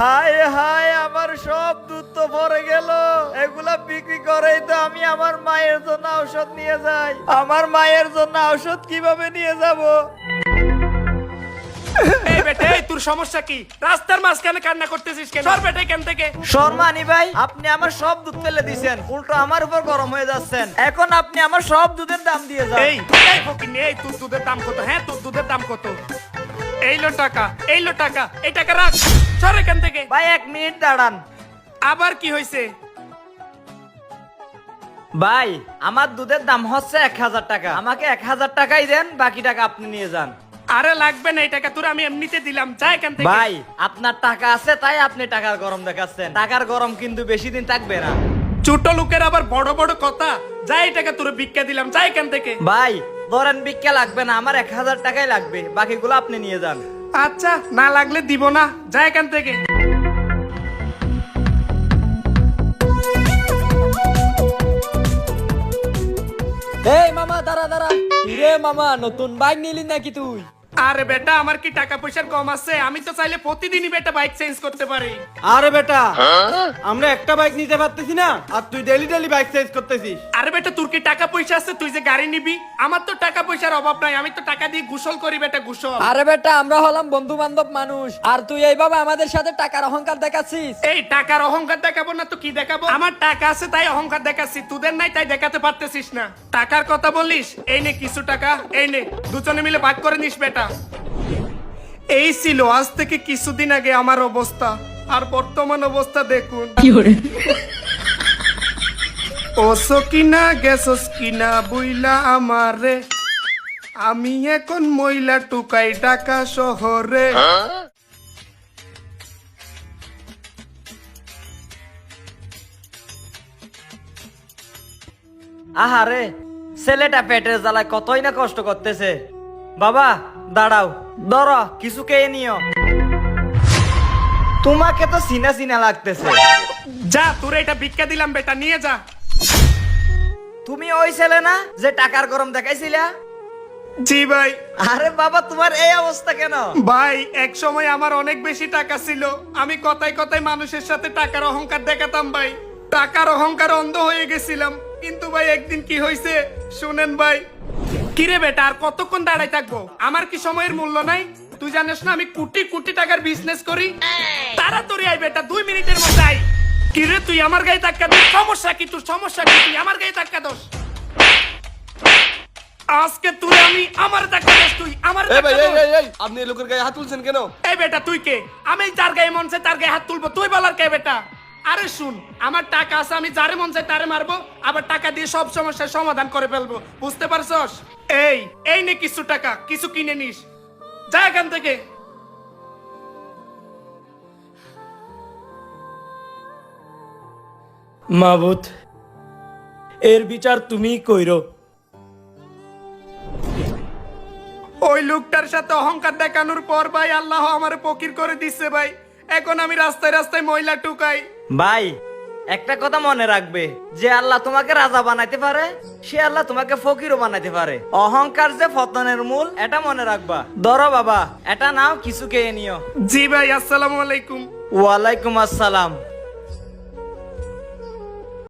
হায় হায় আমার সব দুধ তো ভরে গেল। এগুলা বিক্রি করেই তো আমি আমার মায়ের জন্য ঔষধ নিয়ে যাই। আমার মায়ের জন্য ঔষধ কীভাবে নিয়ে যাব? এই বেটে তোর সমস্যা কি? রাস্তার মাঝখানে কান্না করতেছিস কেন? সর বেটে কেন থেকে। শর্মানি ভাই আপনি আমার সব দুধ ফেলে উল্টো আমার উপর গরম হয়ে যাচ্ছেন। এখন আপনি আমার সব দুধের দাম দিয়ে যান। এই এই ফকিনি এই তোর দুধের দাম কত? হ্যাঁ তোর দুধের দাম কত? এই লো টাকা এই লো টাকা এই টাকা রাখ। সর এখান থেকে। ভাই এক মিনিট দাঁড়ান। আবার কি হয়েছে ভাই আমার দুধের দাম হচ্ছে এক হাজার টাকা। আমাকে এক হাজার টাকাই দেন বাকি টাকা আপনি নিয়ে যান। আরে লাগবে না এই টাকা তোর আমি এমনিতে দিলাম। যা এখান থেকে। ভাই আপনার টাকা আছে তাই আপনি টাকার গরম দেখাচ্ছেন। টাকার গরম কিন্তু বেশি দিন থাকবে না। ছোট লোকের আবার বড় বড় কথা। যা এই টাকা তোর ভিক্ষা দিলাম যা এখান থেকে। ভাই ধরেন বিক্কা লাগবে না আমার এক হাজার টাকাই লাগবে বাকিগুলো আপনি নিয়ে যান। আচ্ছা না লাগলে দিব না। যা এখান থেকে। এই মামা, দাঁড়া দাঁড়া। রে মামা, নতুন বাইক নিলি নাকি তুই? আরে বেটা আমার কি টাকা পয়সার কম আছে? আমি তো চাইলে প্রতিদিনই বেটা বাইক চেঞ্জ করতে পারি। আরে বেটা আমরা একটা বাইক নিতে পারতেছি না আর তুই ডেলি ডেলি বাইক চেঞ্জ করতেছিস। আরে বেটা তোর কি টাকা পয়সা আছে? তুই যে গাড়ি নিবি আমার তো টাকা পয়সার অভাব নাই আমি তো টাকা দিয়ে গোসল করি বেটা গোসল। আরে বেটা আমরা হলাম বন্ধু বান্ধব মানুষ আর তুই এইভাবে আমাদের সাথে টাকার অহংকার দেখাচ্ছিস। এই টাকার অহংকার দেখাবো না তো কি দেখাবো? আমার টাকা আছে তাই অহংকার দেখাচ্ছি তোদের নাই তাই দেখাতে পারতেছিস না। টাকার কথা বলিস এই নে কিছু টাকা এই নে দুজনে মিলে ভাগ করে নিস বেটা। এই ছিল আজ থেকে কিছুদিন আগে আমার অবস্থা। আর বর্তমান অবস্থা দেখুন। ওসো কিনা গেছস কিনা বুইলা আমারে। আমি এখন মহিলা টুকাই ঢাকা শহরে। আহারে ছেলেটা পেটের জ্বালায় কতই না কষ্ট করতেছে। বাবা দাঁড়াও ধরো কিছু খেয়ে নিও। তোমাকে তো সিনা সিনা লাগতেছে। যা তোর এটা ভিক্ষা দিলাম বেটা নিয়ে যা। তুমি ওই ছেলে না যে টাকার গরম দেখাইছিলা? জি ভাই। আরে বাবা তোমার এই অবস্থা কেন? ভাই এক সময় আমার অনেক বেশি টাকা ছিল। আমি কথায় কথায় মানুষের সাথে টাকার অহংকার দেখাতাম ভাই। টাকার অহংকার অন্ধ হয়ে গেছিলাম। কিন্তু ভাই একদিন কি হয়েছে শুনেন ভাই। কিরে বেটা আর কতক্ষণ দাঁড়াই থাকব? আমার কি সময়ের মূল্য নাই? তুই জানিস না আমি কোটি কোটি টাকার বিজনেস করি? তাড়াতাড়ি আই বেটা দুই মিনিটের মধ্যে আই কিরে তুই আমার গায়ে ধাক্কা দিস? সমস্যা কি তোর? সমস্যা কি? তুই আমার গায়ে ধাক্কা দোস? আজকে তুই আমি আমার ধাক্কা দিস তুই আমার আপনি লোকের গায়ে হাত তুলছেন কেন? এই বেটা তুই কে? আমি যার গায়ে মন তার গায়ে হাত তুলবো। তুই বলার কে বেটা? আরে শুন আমার টাকা আছে আমি যারে মন চাই তারে মারবো আবার টাকা দিয়ে সব সমস্যার সমাধান করে ফেলব। বুঝতে পারছস? এই এই নে কিছু টাকা কিছু কিনে নিস। যা এখান থেকে। মাবুত এর বিচার তুমি কইরো। ওই লোকটার সাথে অহংকার দেখানোর পর ভাই আল্লাহ আমার ফকির করে দিচ্ছে ভাই। এখন আমি রাস্তায় রাস্তায় ময়লা টুকাই। ভাই একটা কথা মনে রাখবে। যে আল্লাহ তোমাকে রাজা বানাইতে পারে সে আল্লাহ তোমাকে ফকিরও বানাইতে পারে। অহংকার যে ফতনের মূল এটা মনে রাখবা। ধরো বাবা এটা নাও কিছু খেয়ে নিও। জি ভাই আসসালামু আলাইকুম। ওয়ালাইকুম আসসালাম।